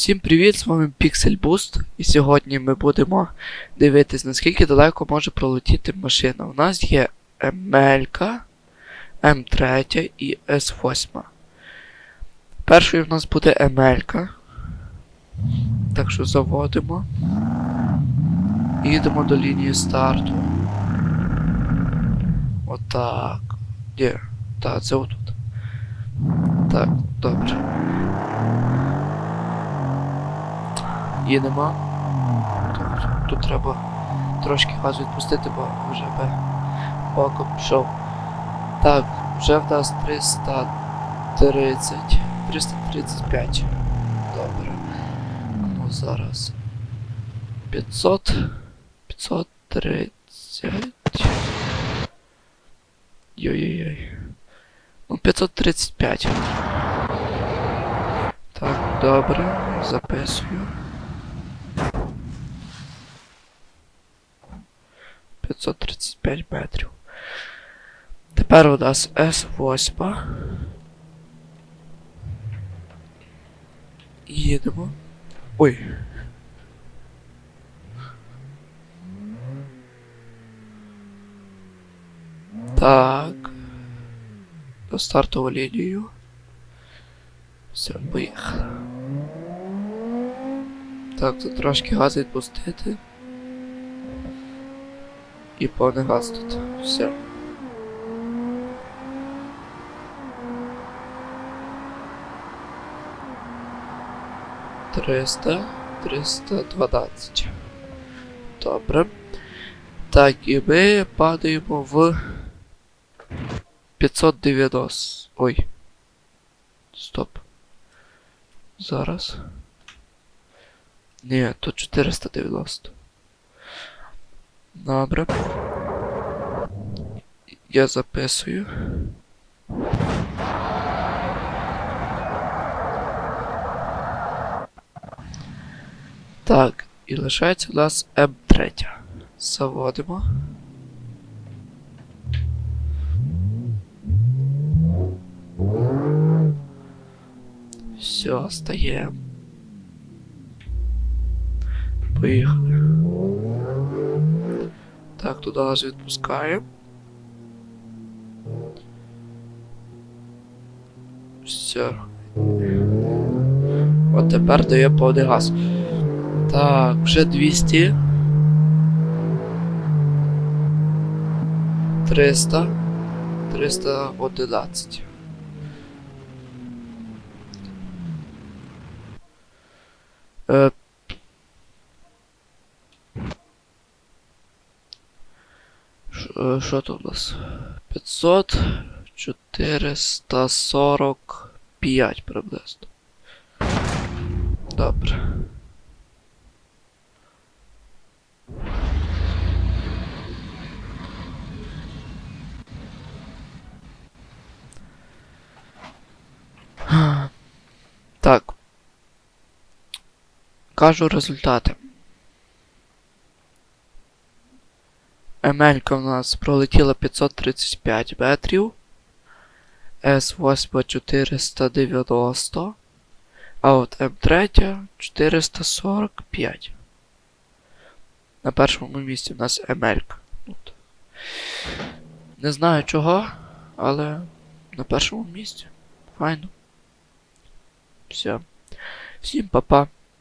Всім привіт, з вами Pixel Boost, і сьогодні ми будемо дивитись, наскільки далеко може пролетіти машина. У нас є ML, М3 і С8. Першою в нас буде ML. Так що заводимо. І йдемо до лінії старту. Отак. Є. Так, це отут. Так, добре. Їдемо. Тут, тут треба трошки газу відпустити, бо вже боком пішов. Так, вже в нас 330. 335. Добре. Ну зараз. 500. 530. Йой-йой-йой. Ну, 535. Так, добре, записую. 535 метрів. Тепер у нас С8. Їдемо. Ой. Так. На стартову лінію. Все, поїхали. Так, тут трошки газ відпустити. І повний газ тут. Все. Триста, триста дванадцять. Добре. Так, і ми падаємо в 590. Ой. Стоп. Зараз. Ні, тут 490. Добре. Я записую. Так, і лишається у нас М3. Заводимо. Все, стаємо. Поїхали. Так, туди газ відпускаємо. Все. От тепер дає повний газ. Так, вже 200. 300. 311. Е, Ш- е, Що тут у нас? 500, 445 приблизно. Добре. Так. Кажу результати. Емелька у нас пролетіла 535 метрів. С8 490. А от М3 445. На першому місці у нас Емелька. Не знаю чого, але на першому місці. Файно. Все. Всім па-па.